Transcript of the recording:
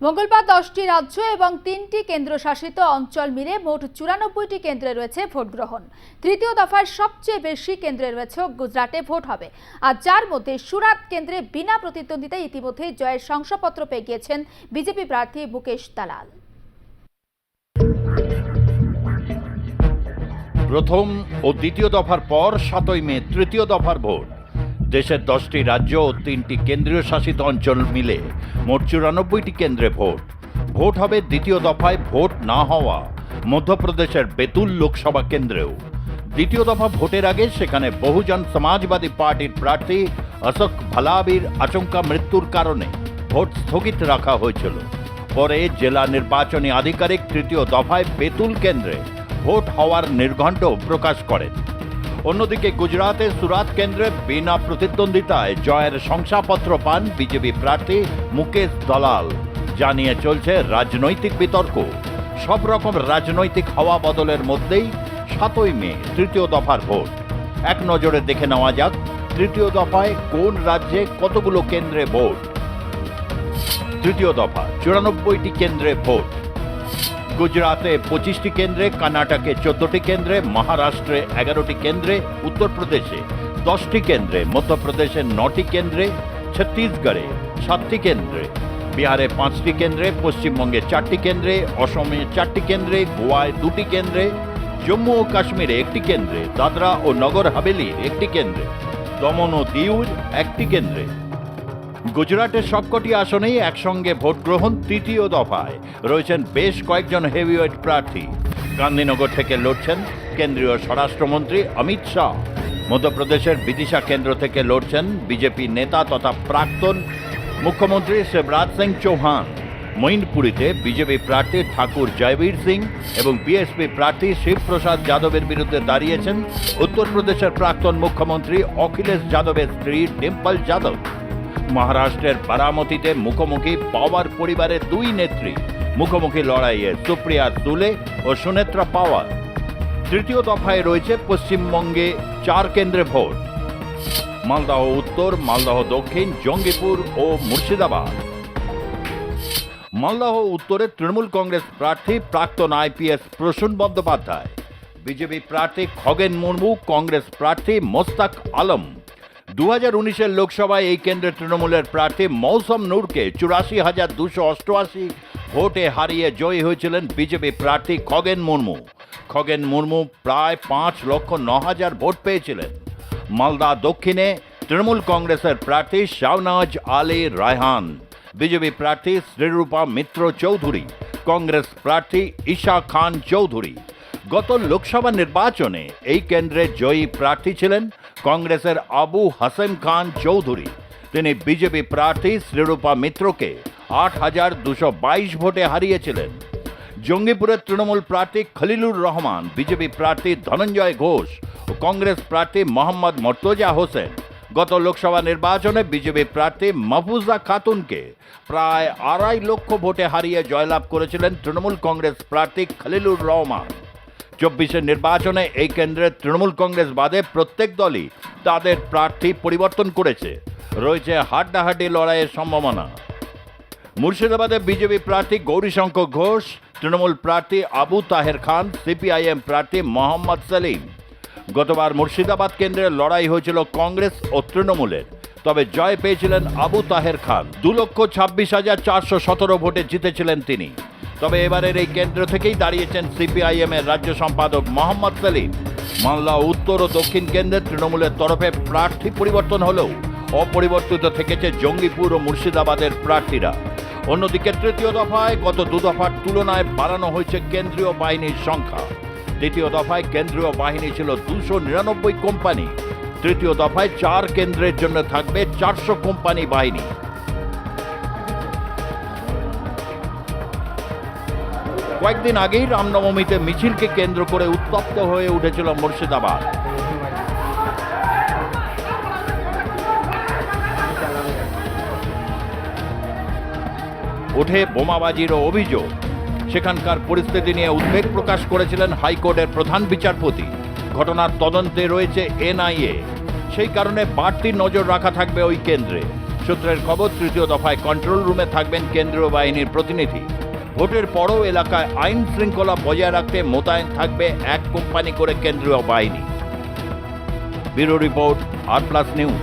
মঙ্গলবার দশটি রাজ্য এবং তিনটি কেন্দ্রশাসিত অঞ্চল মিলে মোট চুরানব্বইটি কেন্দ্রে রয়েছে ভোট গ্রহণ তৃতীয় দফার সবচেয়ে বেশি কেন্দ্রে রয়েছে গুজরাটে ভোট হবে। আর যার মধ্যে সুরাত কেন্দ্রে বিনা প্রতিদ্বন্দ্বিতায় ইতিমধ্যে জয়ের শংসাপত্র পেয়ে গিয়েছেন বিজেপি প্রার্থী মুকেশ দালাল। প্রথম ও দ্বিতীয় দফার পর সাতই মে তৃতীয় দফার ভোট। দেশের দশটি রাজ্য ও তিনটি কেন্দ্রীয় শাসিত অঞ্চল মিলে মোট চুরানব্বইটি কেন্দ্রে ভোট। ভোট হবে দ্বিতীয় দফায় ভোট না হওয়া, মধ্যপ্রদেশের বেতুল লোকসভা কেন্দ্রেও। দ্বিতীয় দফা ভোটের আগে সেখানে বহুজন সমাজবাদী পার্টির প্রার্থী অশোক ভালাবির আচমকা মৃত্যুর কারণে ভোট স্থগিত রাখা হয়েছিল। পরে জেলা নির্বাচনী আধিকারিক তৃতীয় দফায় বেতুল কেন্দ্রে ভোট হওয়ার নির্ঘণ্ট প্রকাশ করেন। অন্যদিকে গুজরাতে সুরাত কেন্দ্রে বিনা প্রতিদ্বন্দ্বিতায় জয়ের শংসাপত্র পান বিজেপি প্রার্থী মুকেশ দলাল। জানিয়ে চলছে রাজনৈতিক বিতর্ক। সব রকম রাজনৈতিক হওয়া বদলের মধ্যেই সাতই মে, তৃতীয় দফার ভোট। এক নজরে দেখে নেওয়া যাক, তৃতীয় দফায় কোন রাজ্যে কতগুলো কেন্দ্রে ভোট? তৃতীয় দফা, চুরানব্বইটি কেন্দ্রে ভোট। গুজরাতে পঁচিশটি কেন্দ্রে কর্ণাটকে চোদ্দটি কেন্দ্রে, মহারাষ্ট্রে এগারোটি কেন্দ্রে, উত্তরপ্রদেশে দশটি কেন্দ্রে, মধ্যপ্রদেশে নটি কেন্দ্রে, ছত্তিশগড়ে সাতটি কেন্দ্রে, বিহারে পাঁচটি কেন্দ্রে, পশ্চিমবঙ্গে চারটি কেন্দ্রে, অসমে চারটি কেন্দ্রে, গোয়ায় দুটি কেন্দ্রে, জম্মু ও কাশ্মীরে একটি কেন্দ্রে, দাদরা ও নগর হাভেলির একটি কেন্দ্রে, দমন ও দিউর একটি কেন্দ্রে। গুজরাটের সবকটি আসনেই একসঙ্গে ভোট গ্রহণ তৃতীয় দফায়। রয়েছেন বেশ কয়েকজন হেভিওয়েট প্রার্থী। গান্ধীনগর থেকে লড়ছেন কেন্দ্রীয় স্বরাষ্ট্রমন্ত্রী অমিত শাহ। মধ্যপ্রদেশের বিদিশা কেন্দ্র থেকে লড়ছেন বিজেপি নেতা তথা প্রাক্তন মুখ্যমন্ত্রী শিবরাজ সিং চৌহান। মঈনপুরীতে বিজেপি প্রার্থী ঠাকুর জয়বীর সিং এবং বিএসপি প্রার্থী শিবপ্রসাদ যাদবের বিরুদ্ধে দাঁড়িয়েছেন উত্তরপ্রদেশের প্রাক্তন মুখ্যমন্ত্রী অখিলেশ যাদবের স্ত্রী ডিম্পল যাদব। মহারাষ্ট্রের বারামতিতে মুখোমুখি পাওয়ার পরিবারের দুই নেত্রী। মুখোমুখি লড়াইয়ে সুপ্রিয়া সুলে ও সুনেত্রা পাওয়ার। তৃতীয় দফায় রয়েছে পশ্চিমবঙ্গে চার কেন্দ্রে ভোট। মালদহ উত্তর মালদহ দক্ষিণ, জঙ্গিপুর ও মুর্শিদাবাদ। মালদহ উত্তরে তৃণমূল কংগ্রেস প্রার্থী প্রাক্তন আইপিএস প্রসূন বন্দ্যোপাধ্যায়। বিজেপি প্রার্থী খগেন মুর্মু, কংগ্রেস প্রার্থী মোস্তাক আলম। দু হাজার উনিশের লোকসভায় এই কেন্দ্রে তৃণমূলের প্রার্থী মৌসম নূরকে চুরাশি হাজার দুশো অষ্টআশি ভোটে হারিয়ে জয়ী হয়েছিলেন বিজেপি প্রার্থী খগেন মুর্মু। খগেন মুর্মু প্রায় পাঁচ লক্ষ ন হাজার ভোট পেয়েছিলেন। মালদা দক্ষিণে তৃণমূল কংগ্রেসের প্রার্থী শাহনাজ আলী রায়হান। বিজেপি প্রার্থী শ্রীরূপা মিত্র চৌধুরী। কংগ্রেস প্রার্থী ঈশা খান চৌধুরী। গত লোকসভা নির্বাচনে এই কেন্দ্রে জয়ী প্রার্থী ছিলেন কংগ্রেসের আবু হাসেম খান চৌধুরী। তিনি বিজেপি প্রার্থী শ্রীরূপা মিত্রকে আট হাজার দুশো বাইশ ভোটে হারিয়েছিলেন। জঙ্গিপুরের তৃণমূল প্রার্থী খলিলুর রহমান, বিজেপি প্রার্থী ধনঞ্জয় ঘোষ ও কংগ্রেস প্রার্থী মোহাম্মদ মর্তজা হোসেন। গত লোকসভা নির্বাচনে বিজেপি প্রার্থী মাহফুজা খাতুনকে প্রায় আড়াই লক্ষ ভোটে হারিয়ে জয়লাভ করেছিলেন তৃণমূল কংগ্রেস প্রার্থী খলিলুর রহমান। চব্বিশের নির্বাচনে এই কেন্দ্রের তৃণমূল কংগ্রেস বাদে প্রত্যেক দলই তাদের প্রার্থী পরিবর্তন করেছে। রয়েছে হাড্ডাহাড্ডি লড়াইয়ের সম্ভাবনা। মুর্শিদাবাদে বিজেপি প্রার্থী গৌরীশঙ্কর ঘোষ, তৃণমূল প্রার্থী আবু তাহের খান, সিপিআইএম প্রার্থী মোহাম্মদ সেলিম। গতবার মুর্শিদাবাদ কেন্দ্রে লড়াই হয়েছিল কংগ্রেস ও তৃণমূলের। তবে জয় পেয়েছিলেন আবু তাহের খান। দু লক্ষ ছাব্বিশ হাজার চারশো সতেরো ভোটে জিতেছিলেন তিনি। তবে এবারের এই কেন্দ্র থেকেই দাঁড়িয়েছেন সিপিআইএম এর রাজ্য সম্পাদক মোহাম্মদ সেলিম। মালদা উত্তর ও দক্ষিণ কেন্দ্রে তৃণমূলের তরফে প্রার্থী পরিবর্তন হলেও অপরিবর্তিত থেকেছে জঙ্গিপুর ও মুর্শিদাবাদের প্রার্থীরা। অন্যদিকে তৃতীয় দফায় গত দু দফার তুলনায় বাড়ানো হয়েছে কেন্দ্রীয় বাহিনীর সংখ্যা। দ্বিতীয় দফায় কেন্দ্রীয় বাহিনী ছিল দুশো নিরানব্বই কোম্পানি। তৃতীয় দফায় চার কেন্দ্রের জন্য থাকবে চারশো কোম্পানি বাহিনী। কয়েকদিন আগেই রামনবমীতে মিছিলকে কেন্দ্র করে উত্তপ্ত হয়ে উঠেছিল মুর্শিদাবাদ। ওঠে বোমাবাজিরও অভিযোগ। সেখানকার পরিস্থিতি নিয়ে উদ্বেগ প্রকাশ করেছিলেন হাইকোর্টের প্রধান বিচারপতি। ঘটনার তদন্তে রয়েছে এনআইএ। সেই কারণে বাড়তি নজর রাখা থাকবে ওই কেন্দ্রে। সূত্রের খবর, তৃতীয় দফায় কন্ট্রোল রুমে থাকবেন কেন্দ্রীয় বাহিনীর প্রতিনিধি। ভোটের পরও এলাকায় আইন শৃঙ্খলা বজায় রাখতে মোতায়েন থাকবে এক কোম্পানি করে কেন্দ্রীয় বাহিনী। Bureau report R plus news.